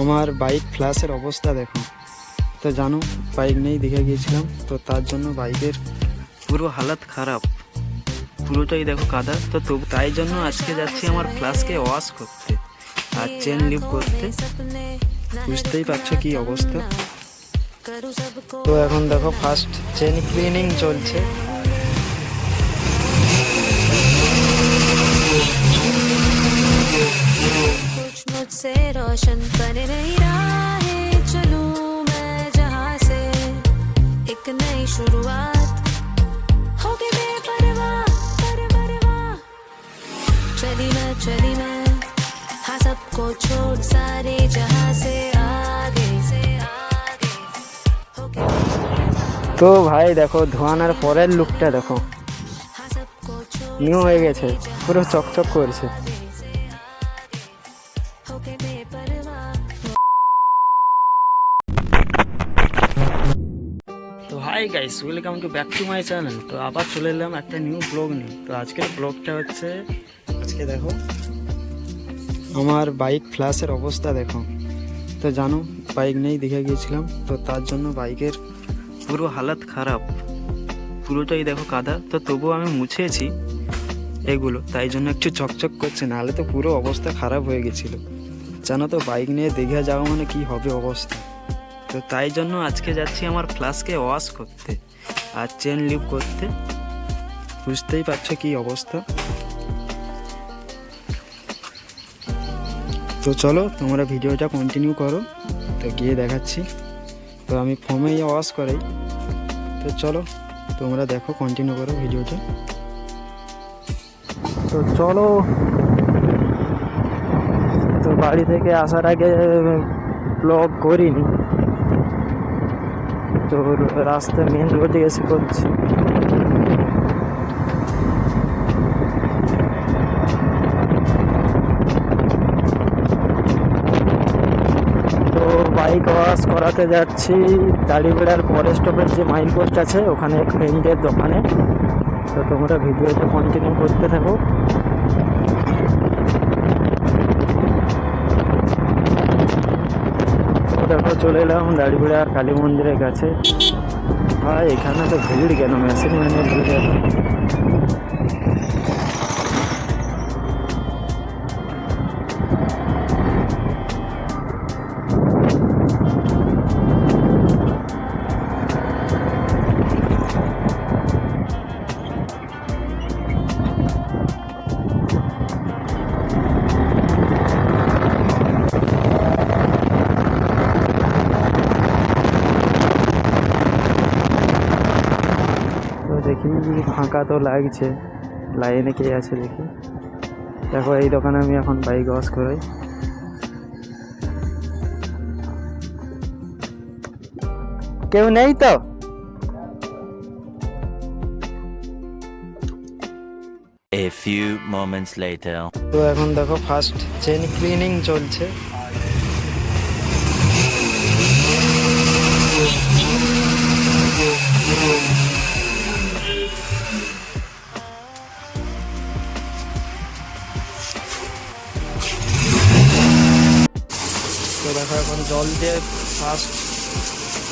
আমার বাইক ফ্ল্যাশের অবস্থা দেখো। তো জানো বাইক নেই দেখে গিয়েছিলাম, তো তার জন্য বাইকের পুরো হালাত খারাপ। পুরোটাই দেখো কাদা, তো তবু তাই জন্য আজকে যাচ্ছি আমার ফ্ল্যাশকে ওয়াশ করতে আর চেন লিভ করতে। বুঝতেই পারছ কি অবস্থা? তো এখন দেখো ফার্স্ট চেন ক্লিনিং চলছে। कुछ मुझसे रोशन बन नहीं रहा है चलूं मैं जहां से एक नई शुरुआत होगी बेपरवाह परवाह चली मैं चली मैं हाँ सबको छोड़ सारे जहां से आगे से आगे होगी बेपरवाह তো ভাই দেখো ধোয়ানোর পরের লুকটা দেখো हाँ सबको छोड़ নিউ হয়ে গেছে পুরো চকচক করছে होगी बेपरवाह তো hi guys welcome to back to my channel তো আবার চলে এলাম একটা নিউ ব্লগ নিয়ে তো আজকের ব্লগটা হচ্ছে আজকে দেখো আমার বাইক ফ্ল্যাশের অবস্থা দেখো তো জানো বাইক নেই দেখে গিয়েছিলাম তো তার জন্য বাইকের পুরো হালাত খারাপ পুরোটাই দেখো কাদা তো তবুও আমি মুছেছি এগুলো তাই জন্য একটু চকচক করছে নাহলে তো পুরো অবস্থা খারাপ হয়ে গেছিলো জানো তো, বাইক নিয়ে দীঘা যাওয়া মানে কি হবে অবস্থা? তো তাই জন্য আজকে যাচ্ছি আমার ফ্লাস্কে ওয়াশ করতে আর চেন লিভ করতে। বুঝতেই পারছ কি অবস্থা? তো চলো, তোমরা ভিডিওটা কন্টিনিউ করো। তো গিয়ে দেখাচ্ছি। তো আমি ফোমেই ওয়াশ করাই। তো চলো, তোমরা দেখো কন্টিনিউ করো ভিডিওটা। তো চলো বাড়ি থেকে আসার আগে ব্লগ করিনি। তো রাস্তা মেন রোডে এসে করছি তো বাইক ওয়াশ করাতে যাচ্ছি। দাড়িবেড়ার পরে স্টপের যে মাইল পোস্ট আছে, ওখানে ফ্রেন্ডের দোকানে। তো তোমরা ভিডিওটা কন্টিনিউ করতে থাকো। দেখো চলে এলাম দাড়িগুড়া কালী মন্দিরের কাছে। ভাই, এখানে তো ভিড় কেন? মেশিন ম্যানের ভিড় ফাঁকা তো লাগছে। লাইনে কে আছে দেখি। দেখো এই দোকানে আমি এখন বাইক ওয়াশ করাই। কেউ নেই তো? A few moments later. তো এখন দেখো ফার্স্ট চেন ক্লিনিং চলছে। দেখো এখন জল দিয়ে ফার্স্ট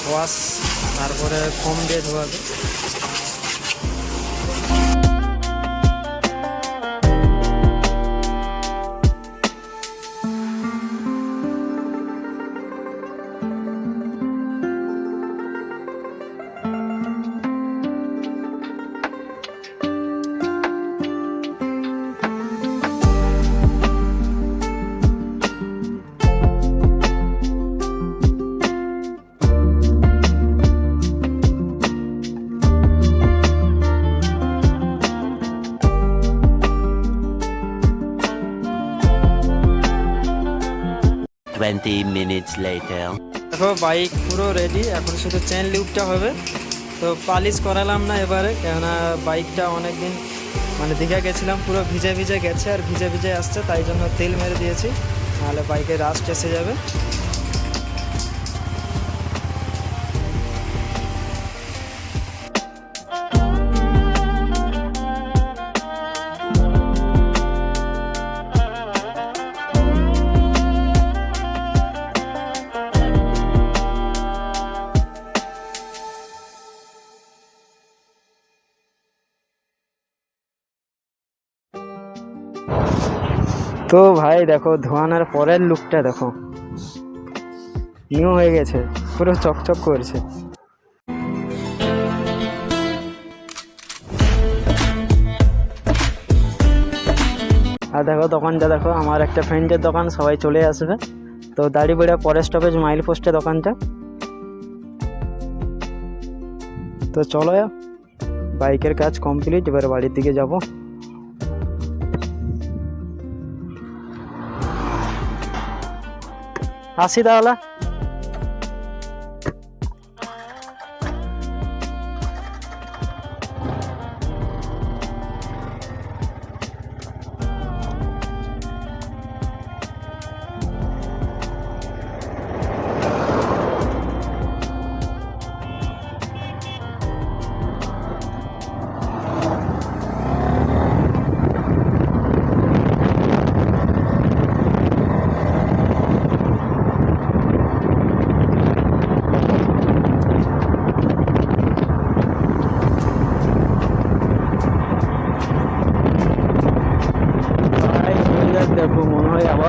ওয়াশ তারপরে কম দিয়ে ধোয়াবে Twenty minutes later. দেখো বাইক পুরো রেডি এখন শুধু চেন লুপটা হবে। তো পালিশ করালাম না এবারে, কেননা বাইকটা অনেক দিন মানে দীঘা গেছিলাম, পুরো ভিজে ভিজে গেছে আর ভিজে ভিজে আসছে, তাই জন্য তেল মেরে দিয়েছি। নাহলে বাইকে রাস্ট এসে যাবে। তো ভাই দেখো, ধোয়ানোর পরের লুকটা দেখো। নিউ হয়ে গেছে, পুরো চকচক করছে। আর দেখো, দোকানটা দেখো, আমার একটা ফ্রেন্ডের দোকান, সবাই চলে আসবে। তো দাড়িবেড়া পরের স্টপেজ মাইল পোস্টে দোকানটা। তো চলো, বাইকের কাজ কমপ্লিট এবার বাড়ির দিকে যাব। আসি তাহলে।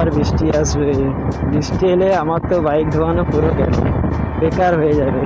আবার বৃষ্টি আসবে। বৃষ্টি এলে আমার তো বাইক ধোয়ানো পুরো বেকার হয়ে যাবে।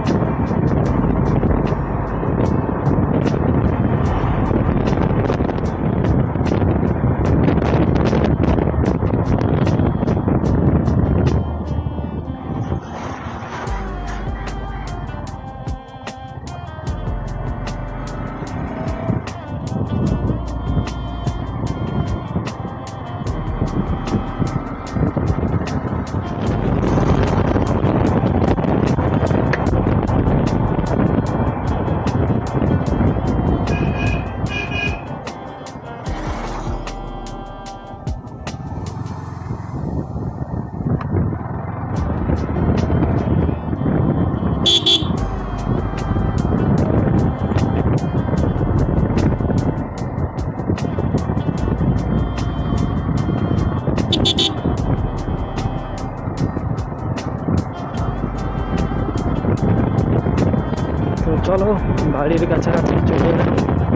চলো, বাড়ির কাছাকাছি চলে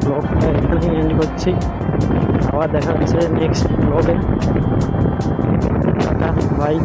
ব্লগটা এখানেই এন্ড করছি। আবার দেখা যাচ্ছে নেক্সট ব্লগে টাটা বাই